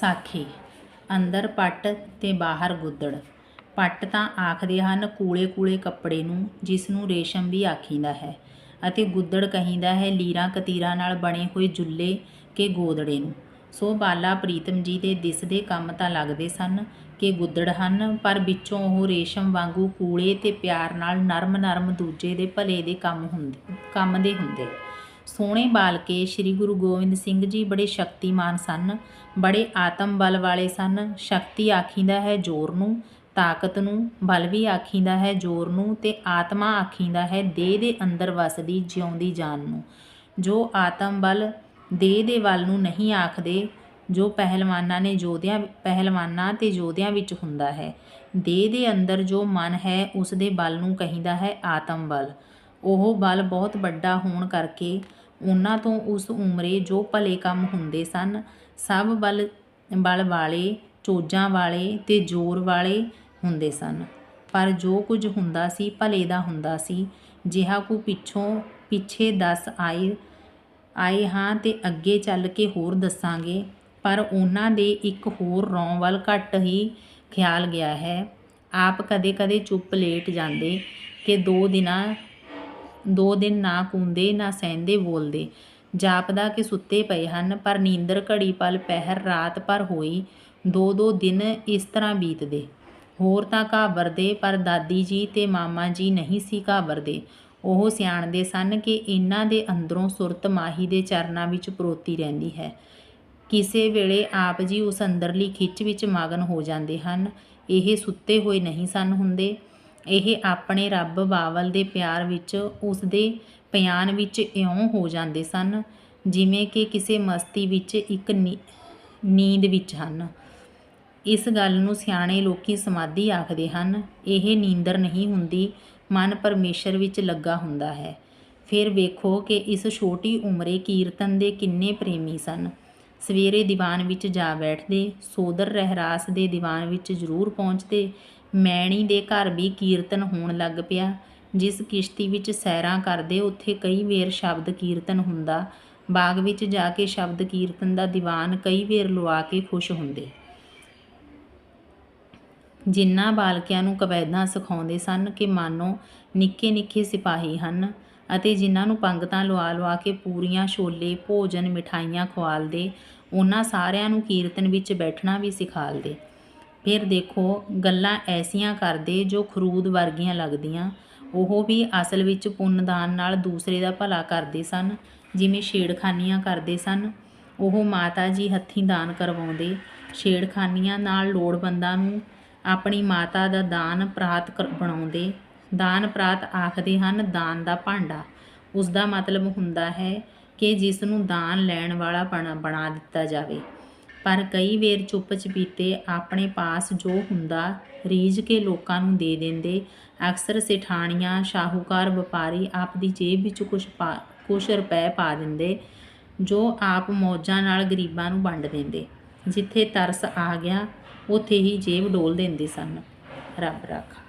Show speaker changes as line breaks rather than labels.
ਸਾਖੀ। ਅੰਦਰ ਪੱਟ ਤੇ ਬਾਹਰ ਗੁੱਦੜ। ਪੱਟ ਤਾਂ ਆਖਦੇ ਹਨ ਕੂਲੇ ਕੂਲੇ ਕੱਪੜੇ ਨੂੰ, ਜਿਸ ਨੂੰ ਰੇਸ਼ਮ ਵੀ ਆਖੀਦਾ ਹੈ ਅਤੇ ਗੁੱਦੜ ਕਹੀਦਾ ਹੈ ਲੀਰਾਂ ਕਤੀਰਾਂ ਨਾਲ ਬਣੇ ਹੋਏ ਜੁੱਲੇ ਕੇ ਗੋਦੜੇ ਨੂੰ। ਸੋ ਬਾਲਾ ਪ੍ਰੀਤਮ ਜੀ ਦੇ ਦਿਸਦੇ ਕੰਮ ਤਾਂ ਲੱਗਦੇ ਸਨ ਕਿ ਗੁੱਦੜ ਹਨ, ਪਰ ਵਿੱਚੋਂ ਉਹ ਰੇਸ਼ਮ ਵਾਂਗੂ ਕੂਲੇ ਤੇ ਪਿਆਰ ਨਾਲ ਨਰਮ ਨਰਮ ਦੂਜੇ ਦੇ ਭਲੇ ਦੇ ਕੰਮ ਹੁੰਦੇ, ਕੰਮ ਦੇ ਹੁੰਦੇ। ਸੋਹਣੇ ਬਾਲਕੇ ਸ੍ਰੀ ਗੁਰੂ ਗੋਬਿੰਦ ਸਿੰਘ ਜੀ ਬੜੇ ਸ਼ਕਤੀਮਾਨ ਸਨ, ਬੜੇ ਆਤਮ ਬਲ ਵਾਲੇ ਸਨ। ਸ਼ਕਤੀ ਆਖੀਂਦਾ ਹੈ ਜ਼ੋਰ ਨੂੰ, ਤਾਕਤ ਨੂੰ, ਬਲ ਵੀ ਆਖੀਂਦਾ ਹੈ ਜ਼ੋਰ ਨੂੰ ਤੇ ਆਤਮਾ ਆਖੀਂਦਾ ਹੈ ਦੇਹ ਦੇ ਅੰਦਰ ਵਸਦੀ, ਜਿਉਂਦੀ ਜਾਨ ਨੂੰ। ਜੋ ਆਤਮ ਬਲ ਦੇਹ ਦੇ ਵੱਲ ਨੂੰ ਨਹੀਂ ਆਖਦੇ, ਜੋ ਪਹਿਲਵਾਨਾਂ ਨੇ ਯੋਧਿਆਂ, ਪਹਿਲਵਾਨਾਂ ਤੇ ਯੋਧਿਆਂ ਵਿੱਚ ਹੁੰਦਾ ਹੈ, ਦੇਹ ਦੇ ਅੰਦਰ ਜੋ ਮਨ ਹੈ ਉਸ ਦੇ ਬਲ ਨੂੰ ਕਹਿੰਦਾ ਹੈ ਆਤਮ ਬਲ। ਉਹ ਬਲ ਬਹੁਤ ਵੱਡਾ ਹੋਣ ਕਰਕੇ ਉਹਨਾਂ ਤੋਂ ਉਸ ਉਮਰੇ ਜੋ ਭਲੇ ਕੰਮ ਹੁੰਦੇ ਸਨ, ਸਭ ਬਲ ਬਲ ਵਾਲੇ, ਚੋਜਾਂ ਵਾਲੇ ਤੇ ਜ਼ੋਰ ਵਾਲੇ ਹੁੰਦੇ ਸਨ। ਪਰ ਜੋ ਕੁਝ ਹੁੰਦਾ ਸੀ, ਭਲੇ ਦਾ ਹੁੰਦਾ ਸੀ। ਜਿਹਾ ਕੋ ਪਿੱਛੋਂ ਪਿੱਛੇ ਦੱਸ ਆਏ ਆਏ ਹਾਂ ਤੇ ਅੱਗੇ ਚੱਲ ਕੇ ਹੋਰ ਦੱਸਾਂਗੇ। ਪਰ ਉਹਨਾਂ ਦੇ ਇੱਕ ਹੋਰ ਰੌਂ ਵੱਲ ਘੱਟ ਹੀ ਖਿਆਲ ਗਿਆ ਹੈ। ਆਪ ਕਦੇ-ਕਦੇ ਚੁੱਪ ਲੇਟ ਜਾਂਦੇ ਕਿ ਦੋ ਦਿਨਾਂ ਦੋ ਦਿਨ ਨਾ ਕੁੰਦੇ, ਨਾ ਸਹਿੰਦੇ, ਬੋਲਦੇ। ਜਾਪਦਾ ਕਿ ਸੁੱਤੇ ਪਏ ਹਨ, ਪਰ ਨੀਂਦਰ ਘੜੀ ਪਲ ਪਹਿਰ ਰਾਤ ਭਰ ਹੋਈ, ਦੋ ਦੋ ਦਿਨ ਇਸ ਤਰ੍ਹਾਂ ਬੀਤਦੇ। ਹੋਰ ਤਾਂ ਘਾਬਰਦੇ, ਪਰ ਦਾਦੀ ਜੀ ਤੇ ਮਾਮਾ ਜੀ ਨਹੀਂ ਸੀ ਘਾਬਰਦੇ। ਉਹ ਸਿਆਣਦੇ ਸਨ ਕਿ ਇਹਨਾਂ ਦੇ ਅੰਦਰੋਂ ਸੁਰਤ ਮਾਹੀ ਦੇ ਚਰਨਾਂ ਵਿੱਚ ਪਰੋਤੀ ਰਹਿੰਦੀ ਹੈ। ਕਿਸੇ ਵੇਲੇ ਆਪ ਜੀ ਉਸ ਅੰਦਰਲੀ ਖਿੱਚ ਵਿੱਚ ਮਗਨ ਹੋ ਜਾਂਦੇ ਹਨ। ਇਹ ਸੁੱਤੇ ਹੋਏ ਨਹੀਂ ਸਨ ਹੁੰਦੇ। ਇਹ ਆਪਣੇ ਰੱਬ ਬਾਵਲ ਦੇ ਪਿਆਰ ਵਿੱਚ, ਉਸ ਦੇ ਪਿਆਨ ਵਿੱਚ ਇਉਂ ਹੋ ਜਾਂਦੇ ਸਨ, ਜਿਵੇਂ ਕਿ ਕਿਸੇ ਮਸਤੀ ਵਿੱਚ ਇੱਕ ਨੀ- ਨੀਂਦ ਵਿੱਚ ਹਨ। ਇਸ ਗੱਲ ਨੂੰ ਸਿਆਣੇ ਲੋਕੀ ਸਮਾਧੀ ਆਖਦੇ ਹਨ, ਇਹ ਨੀਂਦਰ ਨਹੀਂ ਹੁੰਦੀ, ਮਨ ਪਰਮੇਸ਼ਰ ਵਿੱਚ ਲੱਗਾ ਹੁੰਦਾ ਹੈ। ਫਿਰ ਵੇਖੋ ਕਿ ਇਸ ਛੋਟੀ ਉਮਰੇ ਕੀਰਤਨ ਦੇ ਕਿੰਨੇ ਪ੍ਰੇਮੀ ਸਨ। ਸਵੇਰੇ ਦੀਵਾਨ ਵਿੱਚ ਜਾ ਬੈਠਦੇ, ਸੋਦਰ ਰਹਿਰਾਸ ਦੇ ਦੀਵਾਨ ਵਿੱਚ ਜ਼ਰੂਰ ਪਹੁੰਚਦੇ ਮੈਣੀ ਦੇ ਘਰ ਵੀ ਕੀਰਤਨ ਹੋਣ ਲੱਗ ਪਿਆ। ਜਿਸ ਕਿਸ਼ਤੀ ਵਿੱਚ ਸੈਰਾਂ ਕਰਦੇ, ਉੱਥੇ ਕਈ ਵੇਰ ਸ਼ਬਦ ਕੀਰਤਨ ਹੁੰਦਾ। ਬਾਗ ਵਿੱਚ ਜਾ ਕੇ ਸ਼ਬਦ ਕੀਰਤਨ ਦਾ ਦੀਵਾਨ ਕਈ ਵੇਰ ਲਵਾ ਕੇ ਖੁਸ਼ ਹੁੰਦੇ। ਜਿਨ੍ਹਾਂ ਬਾਲਕਿਆਂ ਨੂੰ ਕਵੈਦਾਂ ਸਿਖਾਉਂਦੇ ਸਨ ਕਿ ਮਾਨੋ ਨਿੱਕੇ ਨਿੱਕੇ ਸਿਪਾਹੀ ਹਨ ਅਤੇ ਜਿਨ੍ਹਾਂ ਨੂੰ ਪੰਗਤਾਂ ਲਵਾ ਲਵਾ ਕੇ ਪੂਰੀਆਂ ਛੋਲੇ, ਭੋਜਨ, ਮਿਠਾਈਆਂ ਖਵਾਲਦੇ, ਉਹਨਾਂ ਸਾਰਿਆਂ ਨੂੰ ਕੀਰਤਨ ਵਿੱਚ ਬੈਠਣਾ ਵੀ ਸਿਖਾਲਦੇ। ਫਿਰ ਦੇਖੋ, ਗੱਲਾਂ ਐਸੀਆਂ ਕਰਦੇ ਜੋ ਖਰੂਦ ਵਰਗੀਆਂ ਲੱਗਦੀਆਂ। ਉਹ ਵੀ ਅਸਲ ਵਿੱਚ ਪੁੰਨਦਾਨ ਨਾਲ ਦੂਸਰੇ ਦਾ ਭਲਾ ਕਰਦੇ ਸਨ, ਜਿਵੇਂ ਛੇੜਖਾਨੀਆਂ ਕਰਦੇ ਸਨ। ਉਹ ਮਾਤਾ ਜੀ ਹੱਥੀਂ ਦਾਨ ਕਰਵਾਉਂਦੇ, ਛੇੜਖਾਨੀਆਂ ਨਾਲ ਲੋੜਵੰਦਾਂ ਨੂੰ ਆਪਣੀ ਮਾਤਾ ਦਾ ਦਾਨ ਪ੍ਰਾਤ ਕਰ- ਬਣਾਉਂਦੇ। ਦਾਨ ਪ੍ਰਾਤ ਆਖਦੇ ਹਨ, ਦਾਨ ਦਾ ਭਾਂਡਾ। ਉਸ ਦਾ ਮਤਲਬ ਹੁੰਦਾ ਹੈ ਕਿ ਜਿਸ ਨੂੰ ਦਾਨ ਲੈਣ ਵਾਲਾ ਬਣਾ ਬਣਾ ਦਿੱਤਾ ਜਾਵੇ। ਪਰ ਕਈ ਵੇਰ ਚੁੱਪ ਚਪੀਤੇ ਆਪਣੇ ਪਾਸ ਜੋ ਹੁੰਦਾ, ਰੀਝ ਕੇ ਲੋਕਾਂ ਨੂੰ ਦੇ ਦਿੰਦੇ। ਅਕਸਰ ਸਿਠਾਣੀਆਂ, ਸ਼ਾਹੂਕਾਰ ਵਪਾਰੀ ਆਪ ਦੀ ਜੇਬ ਵਿੱਚ ਕੁਝ ਪਾ ਕੁਝ ਰੁਪਏ ਪਾ ਦਿੰਦੇ, ਜੋ ਆਪ ਮੌਜਾਂ ਨਾਲ ਗਰੀਬਾਂ ਨੂੰ ਵੰਡ ਦਿੰਦੇ। ਜਿੱਥੇ ਤਰਸ ਆ ਗਿਆ, ਉੱਥੇ ਹੀ ਜੇਬ ਡੋਲ ਦਿੰਦੇ ਸਨ। ਰੱਬ ਰਾਖਾ।